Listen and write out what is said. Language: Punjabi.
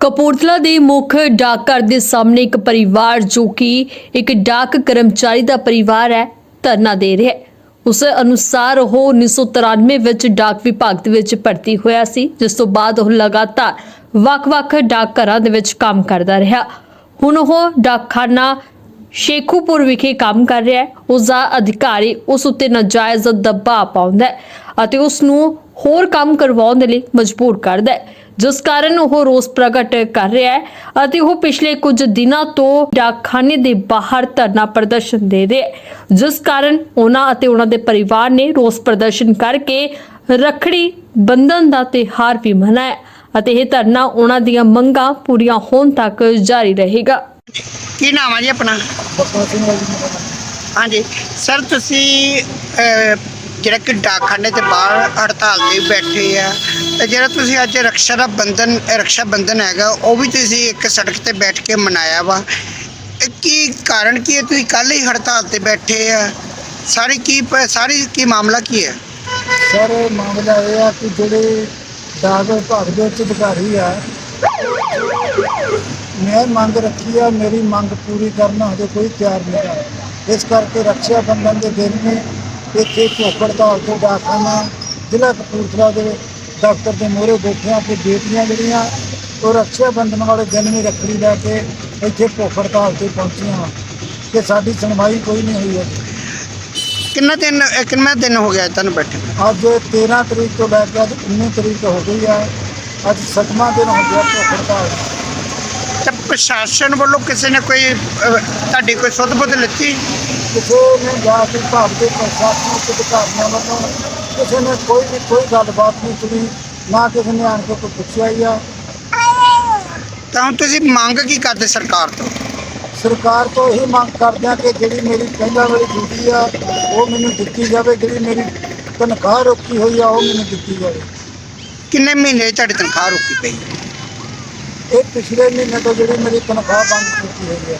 ਕਪੂਰਥਲਾ ਦੇ ਮੁੱਖ ਡਾਕਘਰ ਦੇ ਸਾਹਮਣੇ ਇੱਕ ਪਰਿਵਾਰ ਜੋ ਕਿ ਇੱਕ ਡਾਕ ਕਰਮਚਾਰੀ ਦਾ ਪਰਿਵਾਰ ਹੈ, ਧਰਨਾ ਦੇ ਰਿਹਾ ਹੈ। ਉਸ ਅਨੁਸਾਰ ਉਹ 1993 ਵਿੱਚ ਡਾਕ ਵਿਭਾਗ ਦੇ ਵਿੱਚ ਭਰਤੀ ਹੋਇਆ ਸੀ, ਜਿਸ ਤੋਂ ਬਾਅਦ ਉਹ ਲਗਾਤਾਰ ਵੱਖ-ਵੱਖ ਡਾਕਘਰਾਂ ਦੇ ਵਿੱਚ ਕੰਮ ਕਰਦਾ ਰਿਹਾ। ਹੁਣ ਉਹ ਡਾਕਖਾਨਾ ਸ਼ੇਖੂਪੁਰ ਵਿਖੇ ਕੰਮ ਕਰ ਰਿਹਾ ਹੈ। ਉਸ ਦਾ ਅਧਿਕਾਰੀ ਉਸ ਉੱਤੇ ਨਾਜਾਇਜ਼ ਦਬਾਅ ਪਾਉਂਦਾ ਹੈ ਅਤੇ ਉਸ ਨੂੰ ਹੋਰ ਕੰਮ ਕਰਵਾਉਣ ਦੇ ਲਈ ਮਜਬੂਰ ਕਰਦਾ ਹੈ। ਜਿਸ ਕਾਰਨ ਉਹ ਰੋਸ ਪ੍ਰਗਟ ਕਰ ਰਿਹਾ ਹੈ ਅਤੇ ਉਹ ਪਿਛਲੇ ਕੁਝ ਦਿਨਾਂ ਤੋਂ ਡਾਕਖਾਨੇ ਦੇ ਬਾਹਰ ਧਰਨਾ ਪ੍ਰਦਰਸ਼ਨ ਦੇ ਰਿਹਾ ਹੈ। ਜਿਸ ਕਾਰਨ ਉਹਨਾਂ ਅਤੇ ਉਹਨਾਂ ਦੇ ਪਰਿਵਾਰ ਨੇ ਰੋਸ ਪ੍ਰਦਰਸ਼ਨ ਕਰਕੇ ਰੱਖੜੀ ਬੰਧਨ ਦਾ ਤਿਉਹਾਰ ਵੀ ਮਨਾਇਆ ਅਤੇ ਇਹ ਧਰਨਾ ਉਹਨਾਂ ਦੀਆਂ ਮੰਗਾਂ ਪੂਰੀਆਂ ਹੋਣ ਤੱਕ ਜਾਰੀ ਰਹੇਗਾ। ਕੀ ਨਾਮ ਜੀ ਆਪਣਾ? ਹੈ ਜੀ। ਨਾਮ। ਹਾਂਜੀ। ਸਰ ਤੁਸੀਂ ਜਿਹੜਾ ਕਿ ਡਾਕਖਾਨੇ ਦੇ ਬਾਹਰ ਹੜਤਾਲ ਤੇ ਬੈਠੇ ਆ, ਤੇ ਜਿਹੜਾ ਤੁਸੀਂ ਅੱਜ ਰਕਸ਼ਾ ਦਾ ਬੰਧਨ ਰਕਸ਼ਾ ਬੰਧਨ ਹੈਗਾ, ਉਹ ਵੀ ਤੁਸੀਂ ਇੱਕ ਸੜਕ ਤੇ ਬੈਠ ਕੇ ਮਨਾਇਆ ਵਾ। ਇਹ ਕੀ ਕਾਰਨ ਕੀ ਹੈ? ਤੁਸੀਂ ਕੱਲ ਹੀ ਹੜਤਾਲ ਤੇ ਬੈਠੇ ਆ। ਸਾਰੀ ਕੀ ਪ- ਸਾਰੀ ਕੀ ਮਾਮਲਾ ਕੀ ਹੈ? ਸਰ ਮਾਮਲਾ ਇਹ ਆ ਕਿ ਜਿਹੜੇ ਡਾਕ ਵਿਭਾਗ ਦੇ ਉੱਚ ਅਧਿਕਾਰੀ ਆ, ਮੈਂ ਮੰਗ ਰੱਖੀ ਆ, ਮੇਰੀ ਮੰਗ ਪੂਰੀ ਕਰਨਾ ਹਜੇ ਕੋਈ ਤਿਆਰ ਨਹੀਂ ਹੈ ਇਸ ਕਰਕੇ ਰੱਖਿਆ ਬੰਧਨ ਦੇ ਦਿਨ ਨੂੰ ਇੱਥੇ ਭੁੱਖ ਹੜਤਾਲ ਤੇ ਡਾਕਖਾਨਾ ਜ਼ਿਲ੍ਹਾ ਕਪੂਰਥਲਾ ਦੇ ਦਫ਼ਤਰ ਦੇ ਮੋਹਰੇ ਬੈਠਿਆਂ ਤੇ ਬੇਟੀਆਂ ਜਿਹੜੀਆਂ ਉਹ ਰੱਖਿਆ ਬੰਧਨ ਵਾਲੇ ਦਿਨ ਵੀ ਰੱਖੜੀ ਲੈ ਕੇ ਇੱਥੇ ਭੁੱਖ ਹੜਤਾਲ ਤੇ ਪਹੁੰਚੀਆਂ ਕਿ ਸਾਡੀ ਸੁਣਵਾਈ ਕੋਈ ਨਹੀਂ ਹੋਈ ਹੈ ਕਿੰਨਾ ਦਿਨ ਕਿੰਨਾ ਦਿਨ ਹੋ ਗਿਆ ਤੁਹਾਨੂੰ ਬੈਠੇ? ਅੱਜ 13 ਤਰੀਕ ਤੋਂ ਲੈ ਕੇ ਅੱਜ 19 ਤਰੀਕ ਹੋ ਗਈ ਹੈ ਅੱਜ ਸੱਤਵਾਂ ਦਿਨ ਹੋ ਗਿਆ ਭੁੱਖ ਹੜਤਾਲ। ਤੇ ਪ੍ਰਸ਼ਾਸਨ ਵੱਲੋਂ ਕਿਸੇ ਨੇ ਕੋਈ ਤੁਹਾਡੀ ਕੋਈ ਸੁੱਧ ਬੁੱਧ ਲਿੱਤੀ? ਕਿਸੇ ਨੇ ਜਾ ਕੇ ਭਾਗ ਦੇ ਪ੍ਰਸ਼ਾਸਨਿਕ ਅਧਿਕਾਰੀਆਂ ਵੱਲੋਂ ਕਿਸੇ ਨੇ ਕੋਈ ਵੀ ਕੋਈ ਗੱਲਬਾਤ ਨਹੀਂ ਸੁਣੀ ਨਾ ਕਿਸੇ ਨੇ ਆਣ ਕੇ ਕੋਈ ਪੁੱਛਿਆ ਹੀ ਆ। ਤਾਂ ਤੁਸੀਂ ਮੰਗ ਕੀ ਕਰਦੇ ਸਰਕਾਰ ਤੋਂ? ਸਰਕਾਰ ਤੋਂ ਇਹ ਮੰਗ ਕਰਦੇ ਆ ਕਿ ਜਿਹੜੀ ਮੇਰੀ ਪਹਿਲਾਂ ਵਾਲੀ ਡਿਊਟੀ ਆ ਉਹ ਮੈਨੂੰ ਦਿੱਤੀ ਜਾਵੇ। ਜਿਹੜੀ ਮੇਰੀ ਤਨਖਾਹ ਰੋਕੀ ਹੋਈ ਆ ਉਹ ਮੈਨੂੰ ਦਿੱਤੀ ਜਾਵੇ। ਕਿੰਨੇ ਮਹੀਨੇ ਤੁਹਾਡੀ ਤਨਖਾਹ ਰੁਕੀ ਪਈ? ਇਹ ਪਿਛਲੇ ਮਹੀਨੇ ਤੋਂ ਜਿਹੜੀ ਮੇਰੀ ਤਨਖਾਹ ਬੰਦ ਕੀਤੀ ਹੋਈ ਹੈ